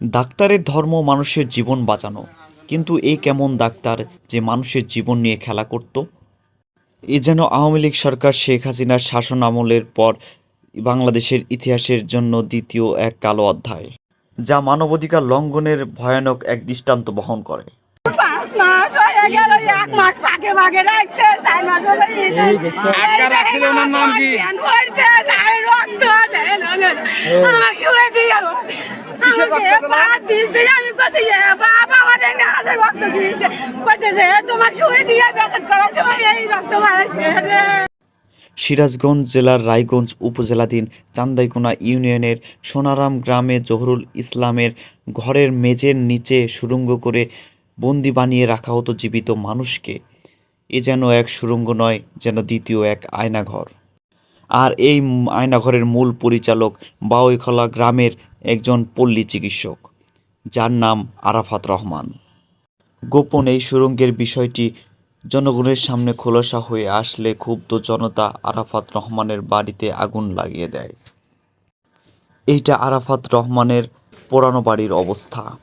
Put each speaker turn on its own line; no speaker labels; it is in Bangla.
ডাক্তারের ধর্ম মানুষের জীবন বাঁচানো। কিন্তু এই কেমন ডাক্তার যে মানুষের জীবন নিয়ে খেলা করত? এ যেন আওয়ামী লীগ সরকার শেখ হাসিনার শাসন আমলের পর বাংলাদেশের ইতিহাসের জন্য দ্বিতীয় এক কালো অধ্যায় যা মানবাধিকার লঙ্ঘনের ভয়ানক এক দৃষ্টান্ত বহন করে।
পাঁচ
সিরাজগঞ্জ জেলার রায়গঞ্জ উপজেলাধীন চান্দাইকোনা ইউনিয়নের সোনারাম গ্রামে জহুরুল ইসলামের ঘরের মেঝের নিচে সুড়ঙ্গ করে বন্দি বানিয়ে রাখা হতো জীবিত মানুষকে। এ যেন এক সুড়ঙ্গ নয় যেন দ্বিতীয় এক আয়নাঘর। আর এই আয়নাঘরের মূল পরিচালক বাউইখলা গ্রামের একজন পল্লী চিকিৎসক, যার নাম আরাফাত রহমান। গোপন এই সুরঙ্গের বিষয়টি জনগণের সামনে খোলাসা হয়ে আসলে ক্ষুব্ধ জনতা আরাফাত রহমানের বাড়িতে আগুন লাগিয়ে দেয়। এইটা আরাফাত রহমানের পোড়ানো বাড়ির অবস্থা।